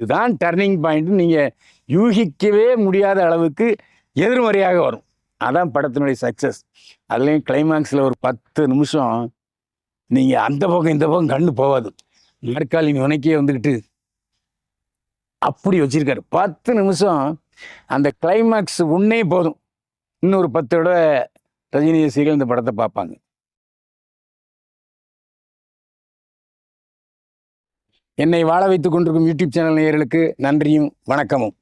இதுதான் turning point நீங்கள் யூகிக்கவே முடியாத அளவுக்கு எதிர்மறையாக வரும். அதான் படத்தினுடைய சக்ஸஸ் அதுலேயும் கிளைமாக்ஸில் ஒரு பத்து நிமிஷம் நீங்கள் அந்த பக்கம் இந்த பக்கம் கண்ணு போகாது. நாற்காலி உனக்கே வந்துக்கிட்டு அப்படி வச்சிருக்காரு. பத்து நிமிஷம் அந்த கிளைமாக்ஸ் உன்னே போதும். இன்னொரு பத்தோட விட ரஜினி ரசிகர்கள் இந்த படத்தை பார்ப்பாங்க. என்னை வாழ வைத்துக் கொண்டிருக்கும் யூடியூப் சேனல் நேயர்களுக்கு நன்றியும் வணக்கமும்.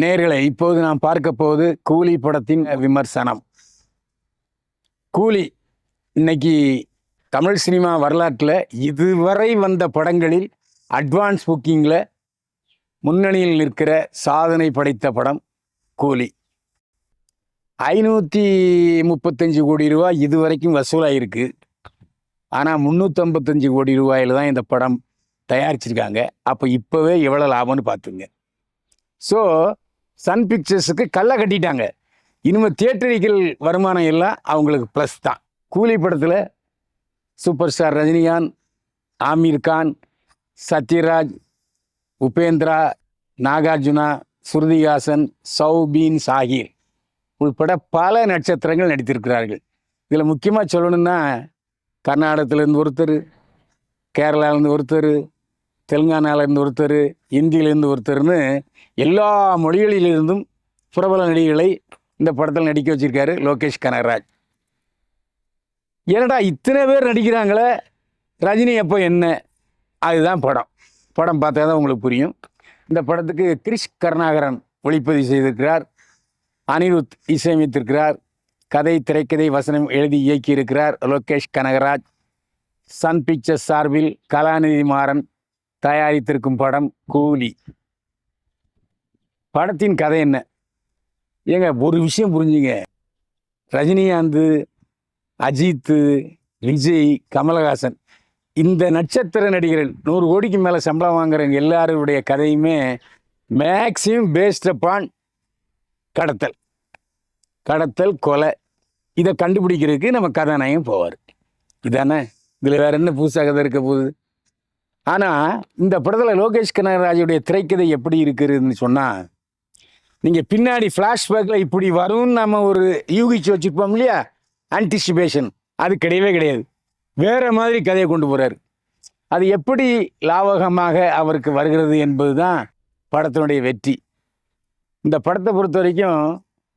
நேயர்களை இப்போது நாம் பார்க்க போவது கூலி படத்தின் விமர்சனம். கூலி இன்னைக்கு தமிழ் சினிமா வரலாற்றில் இதுவரை வந்த படங்களில் அட்வான்ஸ் புக்கிங்கில் முன்னணியில் நிற்கிற சாதனை படைத்த படம் கூலி. ஐநூற்றி முப்பத்தஞ்சு கோடி ரூபாய் இதுவரைக்கும் வசூலாயிருக்கு. ஆனால் முந்நூற்றம்பத்தஞ்சு கோடி ரூபாயில் தான் இந்த படம் தயாரிச்சிருக்காங்க. அப்போ இப்போவே எவ்வளோ லாபம்னு பார்த்துங்க. ஸோ சன் பிக்சர்ஸுக்கு கல்லை கட்டிட்டாங்க. இனிமேல் தியேட்டரிக்கல் வருமானம் எல்லாம் அவங்களுக்கு ப்ளஸ் தான். கூலி படத்தில் சூப்பர் ஸ்டார் ரஜினிகாந்த் ஆமீர் கான் சத்யராஜ் உபேந்திரா நாகார்ஜுனா ஸ்ருதிஹாசன் சௌபீன் சாஹிர் உள்பட பல நட்சத்திரங்கள் நடித்திருக்கிறார்கள். இதில் முக்கியமாக சொல்லணும்னா கர்நாடகத்திலேருந்து ஒருத்தர் கேரளாவிலேருந்து ஒருத்தர் தெலுங்கானாவிலேருந்து ஒருத்தர் இந்தியிலேருந்து ஒருத்தர்னு எல்லா மொழிகளிலிருந்தும் பிரபல நடிகைகளை இந்த படத்தில் நடிக்க வச்சுருக்காரு லோகேஷ் கனகராஜ். ஏன்னடா இத்தனை பேர் நடிக்கிறாங்களே? ரஜினி அப்போ என்ன? அதுதான் படம். படம் பார்த்தா தான் உங்களுக்கு புரியும். இந்த படத்துக்கு கிரிஷ் கருணாகரன் ஒளிப்பதிவு செய்திருக்கிறார். அனிருத் இசையமைத்திருக்கிறார். கதை திரைக்கதை வசனம் எழுதி இயக்கியிருக்கிறார் லோகேஷ் கனகராஜ். சன் பிக்சர்ஸ் சார்பில் கலாநிதி மாறன் தயாரித்திருக்கும் படம் கூலி. படத்தின் கதை என்ன? ஏங்க ஒரு விஷயம் புரிஞ்சுங்க. ரஜினிகாந்த் அஜித்து விஜய் கமலஹாசன் இந்த நட்சத்திர நடிகர்கள் நூறு கோடிக்கு மேலே சம்பளம் வாங்குறவங்க எல்லாருடைய கதையுமே மேக்சிமம் பேஸ்ட் அப்பான் கடத்தல். கடத்தல் கொலை. இதை கண்டுபிடிக்கிறதுக்கு நம்ம கதாநாயகம் போவார். இதானே? இதில் வேற என்ன புதுசாக கதை இருக்க போகுது? ஆனால் இந்த படத்தில் லோகேஷ் கனகராஜுடைய திரைக்கதை எப்படி இருக்குதுன்னு சொன்னால் நீங்கள் பின்னாடி ஃப்ளாஷ்பேக்கில் இப்படி வரும்னு நம்ம ஒரு யூகிச்சு வச்சுருப்போம் இல்லையா? ஆன்டிசிபேஷன் அது கிடையவே கிடையாது. வேறு மாதிரி கதையை கொண்டு போகிறாரு அது எப்படி லாவகமாக அவருக்கு வருகிறது என்பது தான் படத்தினுடைய வெற்றி. இந்த படத்தை பொறுத்த வரைக்கும்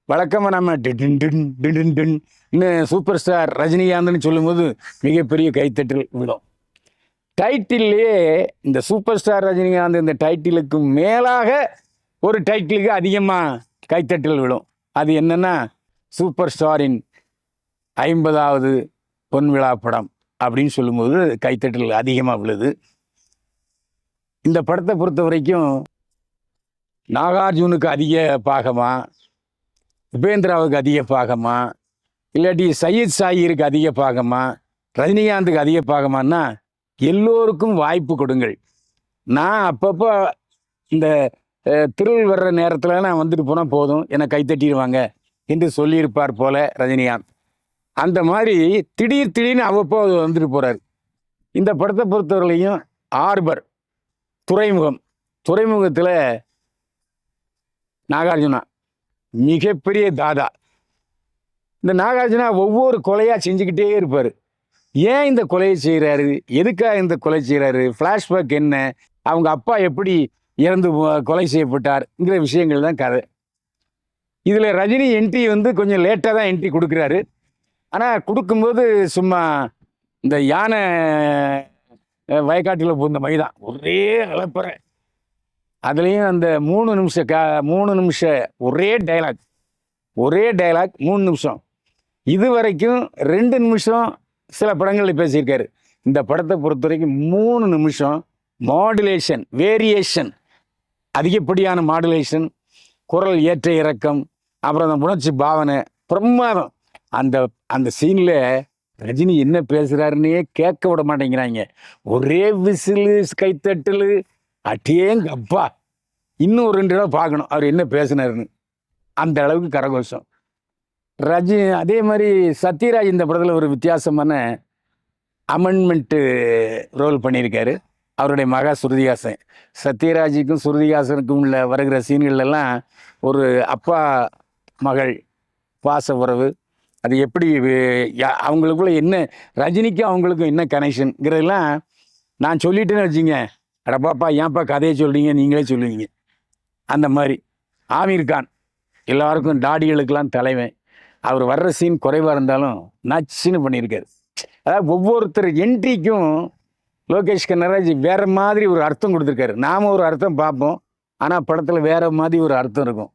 வழக்கமாக நம்ம டின் டின் டின் டின் சூப்பர் ஸ்டார் ரஜினிகாந்த்னு சொல்லும்போது மிகப்பெரிய கைத்தட்டல் விடும். டைட்டில்லையே இந்த சூப்பர் ஸ்டார் ரஜினிகாந்த் இந்த டைட்டிலுக்கு மேலாக ஒரு டைட்டிலுக்கு அதிகமாக கைத்தட்டல் விழும். அது என்னென்னா சூப்பர் ஸ்டாரின் ஐம்பதாவது பொன் விழா படம் அப்படின்னு சொல்லும்போது கைத்தட்டல் அதிகமாக விழுது. இந்த படத்தை பொறுத்த வரைக்கும் நாகார்ஜுனுக்கு அதிக பாகமா உபேந்திராவுக்கு அதிக பாகமா இல்லாட்டி சையீத் சாயிருக்கு அதிக பாகமா ரஜினிகாந்துக்கு அதிக பாகமான்னா எல்லோருக்கும் வாய்ப்பு கொடுங்கள். நான் அப்பப்போ இந்த திருள் வர்ற நேரத்தில் நான் வந்துட்டு போனால் போதும். என்னை கைத்தட்டிடுவாங்க என்று சொல்லியிருப்பார் போல ரஜினிகாந்த். அந்த மாதிரி திடீர் திடீர்னு அவ்வப்போது வந்துட்டு போகிறார் இந்த படத்தை பொறுத்தவரையிலையும் ஆர்பர் துறைமுகம் துறைமுகத்தில் நாகார்ஜுனா மிகப்பெரிய தாதா. இந்த நாகார்ஜுனா ஒவ்வொரு கொலையாக செஞ்சுக்கிட்டே இருப்பார். ஏன் இந்த கொலையை செய்கிறாரு எதுக்காக இந்த கொலை செய்கிறாரு ஃப்ளாஷ்பேக் என்ன? அவங்க அப்பா எப்படி இறந்து கொலை செய்யப்பட்டார்ங்கிற விஷயங்கள் தான் கதை. இதில் ரஜினி என்ட்ரி வந்து கொஞ்சம் லேட்டாக தான் என்ட்ரி கொடுக்குறாரு. ஆனால் கொடுக்கும்போது சும்மா இந்த யானை வயக்காட்டில் பூந்த மை தான். ஒரே அலப்பறை அதுலேயும் அந்த மூணு நிமிஷம் கா மூணு நிமிஷம் ஒரே டைலாக் ஒரே டைலாக் மூணு நிமிஷம். இது வரைக்கும் ரெண்டு நிமிஷம் சில படங்களில் பேசியிருக்காரு. இந்த படத்தை பொறுத்த வரைக்கும் மூணு நிமிஷம் மாடுலேஷன் வேரியேஷன் அதிகப்படியான மாடுலேஷன் குரல் ஏற்ற இறக்கம் அப்புறம் அந்த உணர்ச்சி பாவனை பிரமாதம். அந்த அந்த சீனில் ரஜினி என்ன பேசுகிறாருன்னே கேட்க விட மாட்டேங்கிறாங்க. ஒரே விசிலு கைத்தட்டல் அட்டேங்க அப்பா இன்னும் ஒரு ரெண்டு தடவை பார்க்கணும் அவர் என்ன பேசினாருன்னு. அந்த அளவுக்கு கரகோஷம். ரஜினி அதே மாதிரி சத்யராஜ் இந்த படத்தில் ஒரு வித்தியாசமான அமெண்ட்மெண்ட்டு ரோல் பண்ணியிருக்காரு. அவருடைய மகா சுருதிகாசன் சத்யராஜுக்கும் சுருதிகாசனுக்கும் உள்ள வருகிற சீன்கள் எல்லாம் ஒரு அப்பா மகள் பாச உறவு. அது எப்படி யா- அவங்களுக்குள்ள என்ன ரஜினிக்கும் அவங்களுக்கும் என்ன கனெக்ஷனுங்கிறதெல்லாம் நான் சொல்லிட்டேன்னு வச்சுங்க அடப்பாப்பா ஏன்ப்பா கதையை சொல்கிறீங்க நீங்களே சொல்லுவீங்க. அந்த மாதிரி. ஆமீர் கான். எல்லாருக்கும் டாடிகளுக்கெல்லாம் தலைவன். அவர் வர்ற சீன் குறைவாக இருந்தாலும் நச்சுன்னு பண்ணியிருக்காரு. அதாவது ஒவ்வொருத்தர் என்ட்ரிக்கும் லோகேஷ் கனராஜ் வேற மாதிரி ஒரு அர்த்தம் கொடுத்துருக்காரு. நாம ஒரு அர்த்தம் பார்ப்போம். ஆனால் படத்தில் வேற மாதிரி ஒரு அர்த்தம் இருக்கும்.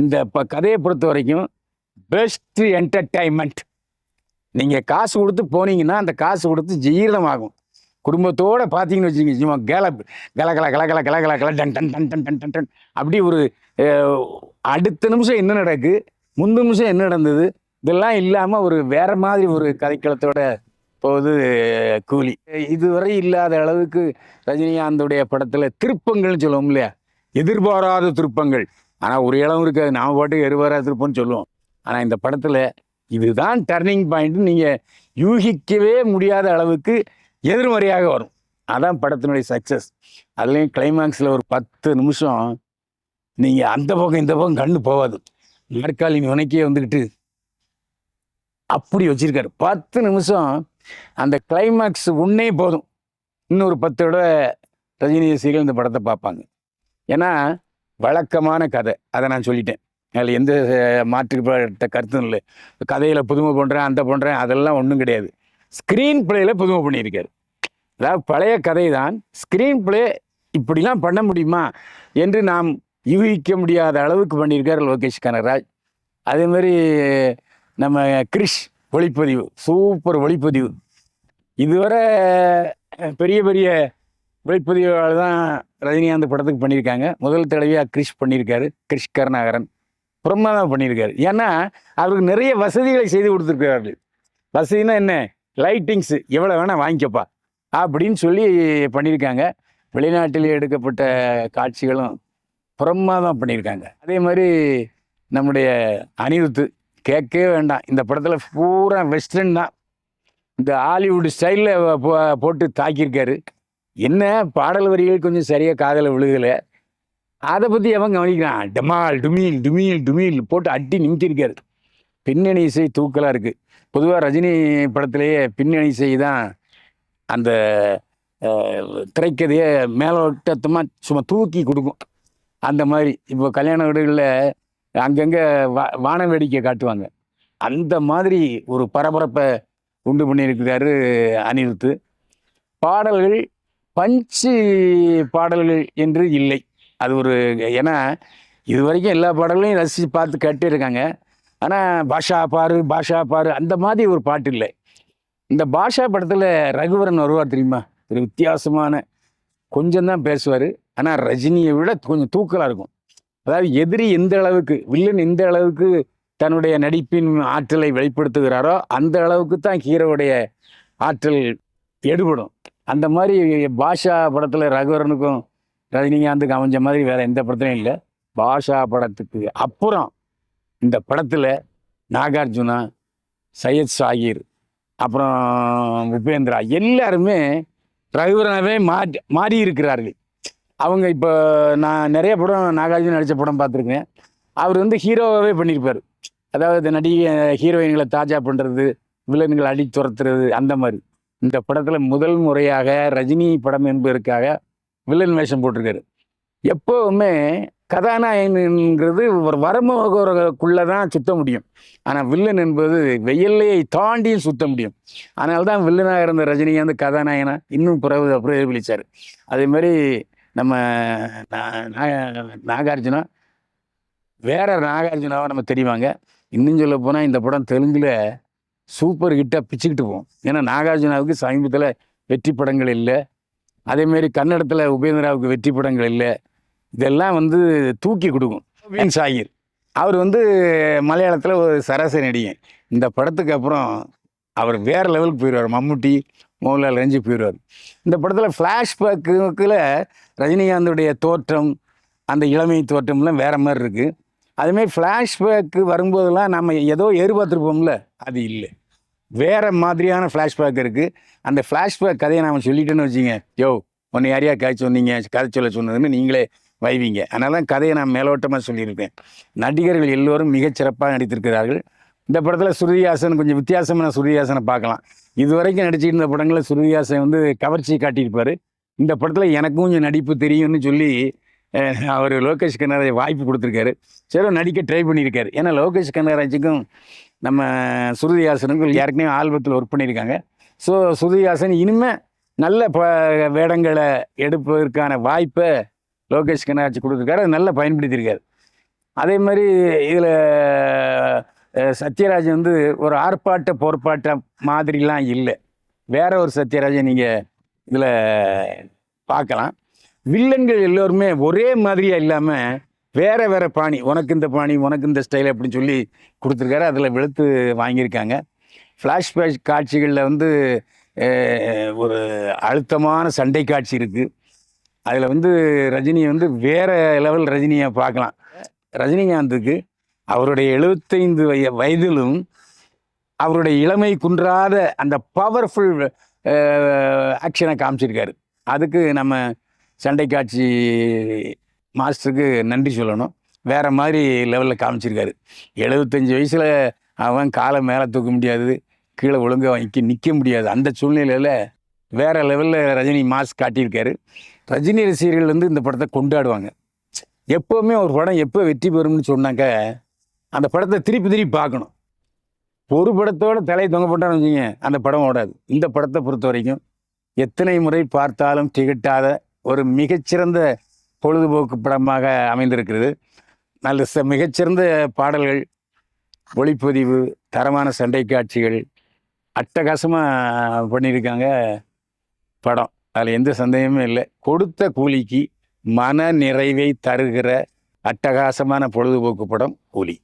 இந்த இப்போ கதையை பொறுத்த வரைக்கும் பெஸ்ட் என்டர்டைன்மெண்ட் நீங்கள் காசு கொடுத்து போனீங்கன்னா அந்த காசு கொடுத்து ஜீரணமாகும். குடும்பத்தோடு பார்த்தீங்கன்னு வச்சுக்கோங்க சும்மா கல கல கல கல கல கல கல டன் டன் டன் டன் டன் டன் டன் அப்படி ஒரு அடுத்த நிமிஷம் என்ன நடக்கு? முந்து நிமிஷம் என்ன நடந்தது? இதெல்லாம் இல்லாமல் ஒரு வேற மாதிரி ஒரு கதைக்களத்தோட போகுது கூலி. இதுவரை இல்லாத அளவுக்கு ரஜினிகாந்துடைய படத்தில் திருப்பங்கள்னு சொல்லுவோம் இல்லையா? எதிர்பாராத திருப்பங்கள். ஆனால் ஒரு இடம் இருக்காது நாம பாட்டுக்கு எதிர்பாராத திருப்பம்னு சொல்லுவோம். ஆனால் இந்த படத்தில் இதுதான் டர்னிங் பாயிண்ட் நீங்கள் யூகிக்கவே முடியாத அளவுக்கு எதிர்மறையாக வரும். அதான் படத்தினுடைய சக்ஸஸ் அதுலேயும் கிளைமாக்ஸில் ஒரு பத்து நிமிஷம் நீங்கள் அந்த பக்கம் இந்த பக்கம் கண்ணு போகாது. நாற்காலி உனக்கே வந்துக்கிட்டு அப்படி வச்சிருக்காரு. பத்து நிமிஷம் அந்த கிளைமேக்ஸ் உன்னே போதும். இன்னொரு பத்தோட ரஜினி ரசிகர்கள் இந்த படத்தை பார்ப்பாங்க. ஏன்னா வழக்கமான கதை. அதை நான் சொல்லிட்டேன். அதில் எந்த மாற்றுப்பட்ட கருத்தும் இல்லை. கதையில் புதுமை பண்ணுறேன் அந்த பண்ணுறேன் அதெல்லாம் ஒன்றும் கிடையாது. ஸ்க்ரீன் பிளேயில் புதுமை பண்ணியிருக்காரு. அதாவது பழைய கதை தான். ஸ்க்ரீன் பிளே இப்படிலாம் பண்ண முடியுமா? என்று நாம் யூகிக்க முடியாத அளவுக்கு பண்ணியிருக்கார் லோகேஷ் கனகராஜ். அதே மாதிரி நம்ம கிரிஷ் ஒளிப்பதிவு சூப்பர் ஒளிப்பதிவு. இதுவரை பெரிய பெரிய ஒளிப்பதிவாளர் தான் ரஜினிகாந்த் படத்துக்கு பண்ணியிருக்காங்க. முதல் தடவையாக கிரிஷ் பண்ணியிருக்காரு கிரிஷ் கருணாகரன். பிரமாதம் பண்ணியிருக்காரு. ஏன்னா அவருக்கு நிறைய வசதிகளை செய்து கொடுத்துருக்கிறார்கள். வசதினா என்ன? லைட்டிங்ஸு. எவ்வளோ வேணால் வாங்கிக்கப்பா. அப்படின்னு சொல்லி பண்ணியிருக்காங்க. வெளிநாட்டில் எடுக்கப்பட்ட காட்சிகளும் பிரமாதம் பண்ணியிருக்காங்க. அதே மாதிரி நம்முடைய அனிருத்து கேட்கவே வேண்டாம். இந்த படத்தில் பூரா வெஸ்டர்ன் தான். இந்த ஹாலிவுட் ஸ்டைலில் போட்டு தாக்கியிருக்காரு. என்ன? பாடல் வரிகள் கொஞ்சம் சரியாக காதலை விழுகலை. அதை பற்றி எவன் கவனிக்கிறான். டமால் டுமீல் டுமீல் டுமீல் போட்டு அட்டி நிமித்திருக்காரு. பின்னணி இசை தூக்கலாக இருக்குது பொதுவாக ரஜினி படத்திலேயே பின்னணி இசை தான் அந்த திரைக்கதையை மேலோட்டத்தமாக சும்மா தூக்கி கொடுக்கும். அந்த மாதிரி. இப்போ கல்யாண வீடுகளில் அங்கங்கே வா வான வேடிக்கை காட்டுவாங்க. அந்த மாதிரி ஒரு பரபரப்பை உண்டு பண்ணியிருக்கிறாரு அனிருத்து. பாடல்கள் பஞ்சு பாடல்கள் என்று இல்லை. அது ஒரு ஏன்னா இது வரைக்கும் எல்லா பாடல்களையும் ரசித்து பார்த்து கேட்டிருக்காங்க. ஆனால் பாஷா பாரு பாஷா பாரு அந்த மாதிரி ஒரு பாட்டு இல்லை. இந்த பாஷா படத்தில் ரகுவரன் வருவார் தெரியுமா? ஒரு வித்தியாசமான கொஞ்சம் தான் பேசுவார். ஆனால் ரஜினியை விட கொஞ்சம் தூக்கலாக இருக்கும். அதாவது எதிரி எந்த அளவுக்கு வில்லன் எந்த அளவுக்கு தன்னுடைய நடிப்பின் ஆற்றலை வெளிப்படுத்துகிறாரோ அந்த அளவுக்கு தான் ஹீரோவுடைய ஆற்றல் எடுபடும். அந்த மாதிரி பாஷா படத்தில் ரகுவரனுக்கும் ரஜினிகாந்துக்கு அமைஞ்ச மாதிரி வேறு எந்த பிரச்சனையும் இல்லை. பாஷா படத்துக்கு அப்புறம் இந்த படத்தில் நாகார்ஜுனா சையத் சாகிர் அப்புறம் உபேந்திரா எல்லாருமே ரகுவரனவே மாறி மாறி இருக்கிறார்கள் அவங்க இப்போ நான் நிறைய படம் நாகார்ஜுன் நடித்த படம் பார்த்துருக்கேன். அவர் வந்து ஹீரோவாகவே பண்ணியிருப்பார். அதாவது நடிகை ஹீரோயின்களை தாஜா பண்ணுறது வில்லன்களை அடி துரத்துறது அந்த மாதிரி. இந்த படத்தில் முதல் முறையாக ரஜினி படம் என்பதற்காக வில்லன் வேஷம் போட்டிருக்காரு. எப்போவுமே கதாநாயகன்ங்கிறது ஒரு வரமுகக்குள்ளே தான் சுத்த முடியும். ஆனால் வில்லன் என்பது வெயில்லையை தாண்டியும் சுத்த முடியும். அதனால தான் வில்லனாக இருந்த ரஜினிகாந்த் கதாநாயகனாக இன்னும் பிறகு பிரதிபலித்தார் அதே மாதிரி நம்ம நாகார்ஜுனா வேற நாகார்ஜுனாவை நம்ம தெரிவாங்க இன்னும் சொல்ல போனால் இந்த படம் தெலுங்கில் சூப்பர் ஹிட்டாக பிச்சுக்கிட்டு போவோம் ஏன்னா நாகார்ஜுனாவுக்கு சமீபத்தில் வெற்றி படங்கள் இல்லை. அதேமாரி கன்னடத்தில் உபேந்திராவுக்கு வெற்றி படங்கள் இல்லை. இதெல்லாம் வந்து தூக்கி கொடுக்கும். வீண் சாகிர். அவர் வந்து மலையாளத்தில் ஒரு சராசரி நடிகன். இந்த படத்துக்கு அப்புறம் அவர் வேற லெவலுக்கு போயிடுவார் மம்முட்டி மோகன்லால் ரஞ்சி போயிடுவார். இந்த படத்தில் ஃப்ளாஷ்பேக்குல ரஜினிகாந்துடைய தோற்றம் அந்த இளமை தோற்றம்லாம் வேறு மாதிரி இருக்குது அதுமாரி ஃப்ளாஷ்பேக்கு வரும்போதெல்லாம் நம்ம ஏதோ எதிர்பார்த்துருப்போம்ல அது இல்லை. வேறு மாதிரியான ஃப்ளாஷ்பேக் இருக்குது அந்த ஃப்ளாஷ்பேக் கதையை நாம சொல்லிட்டேன்னு வச்சுங்க யோ ஒன்று யாரையா கதை சொன்னீங்க கதை சொல்ல சொன்னதுன்னு நீங்களே வைவீங்க. அதனால தான் கதையை நான் மேலோட்டமாக சொல்லியிருக்கேன். நடிகர்கள் எல்லோரும் மிகச்சிறப்பாக நடித்திருக்கிறார்கள். இந்த படத்தில் சுருதிஹாசன் கொஞ்சம் வித்தியாசமான சுருதிஹாசனை பார்க்கலாம். இது வரைக்கும் நடிச்சிட்டு இருந்த படங்களில் சுருதிஹாசன் வந்து கவர்ச்சி காட்டியிருப்பார். இந்த படத்தில் எனக்கும் கொஞ்சம் நடிப்பு தெரியும்னு சொல்லி அவர் லோகேஷ் கனகராஜ் வாய்ப்பு கொடுத்துருக்காரு. சரி நடிக்க ட்ரை பண்ணியிருக்காரு. ஏன்னா லோகேஷ் கனகராஜுக்கும் நம்ம சுருதிஹாசனுக்கும் ஏற்கனவே ஆல்பத்தில் ஒர்க் பண்ணியிருக்காங்க. ஸோ சுருதிஹாசன் இனிமேல் நல்ல ப வேடங்களை எடுப்பதற்கான வாய்ப்பை லோகேஷ் கனகராஜ் கொடுத்துருக்காரு. அது நல்லா பயன்படுத்தியிருக்காரு. அதே மாதிரி இதில் சத்யராஜ் வந்து ஒரு ஆர்ப்பாட்ட போர்ப்பாட்ட மாதிரிலாம் இல்லை. வேற ஒரு சத்யராஜை நீங்கள் இதில் பார்க்கலாம் வில்லன்கள் எல்லோருமே ஒரே மாதிரியாக இல்லாமல் வேற வேற பாணி உனக்கு இந்த பாணி உனக்கு இந்த ஸ்டைல் அப்படின்னு சொல்லி கொடுத்துருக்காரு. அதில் வெளுத்து வாங்கியிருக்காங்க. ஃப்ளாஷ்பேக் காட்சிகளில் வந்து ஒரு அழுத்தமான சண்டை காட்சி இருக்குது அதில் வந்து ரஜினியை வந்து வேற லெவல் ரஜினியை பார்க்கலாம். ரஜினிகாந்துக்கு அவருடைய எழுபத்தைந்து வய வயதிலும் அவருடைய இளமை குன்றாத அந்த பவர்ஃபுல் ஆக்ஷனை காமிச்சிருக்காரு. அதுக்கு நம்ம சண்டை காட்சி மாஸ்டருக்கு நன்றி சொல்லணும். வேறு மாதிரி லெவலில் காமிச்சிருக்காரு. எழுபத்தஞ்சி வயசில் அவன் காலை மேலே தூக்க முடியாது கீழே ஒழுங்கா வாங்கி நிற்க முடியாது. அந்த சூழ்நிலையில் வேறு லெவலில் ரஜினி மாஸ் காட்டியிருக்காரு. ரஜினி ரசிகர்கள் வந்து இந்த படத்தை கொண்டாடுவாங்க. எப்போவுமே ஒரு படம் எப்போ வெற்றி பெறும்னு சொன்னாக்க அந்த படத்தை திருப்பி திருப்பி பார்க்கணும். ஒரு படத்தோட தலையை தொங்க போட்டான்னு வச்சுங்க அந்த படம் ஓடாது. இந்த படத்தை பொறுத்த வரைக்கும் எத்தனை முறை பார்த்தாலும் திகட்டாத ஒரு மிகச்சிறந்த பொழுதுபோக்கு படமாக அமைந்திருக்கிறது. நல்ல ச மிகச்சிறந்த பாடல்கள் ஒளிப்பதிவு தரமான சண்டை காட்சிகள் அட்டகாசமாக பண்ணியிருக்காங்க படம். அதில் எந்த சந்தேகமும் இல்லை. கொடுத்த கூலிக்கு மன நிறைவை தருகிற அட்டகாசமான பொழுதுபோக்கு படம் கூலி.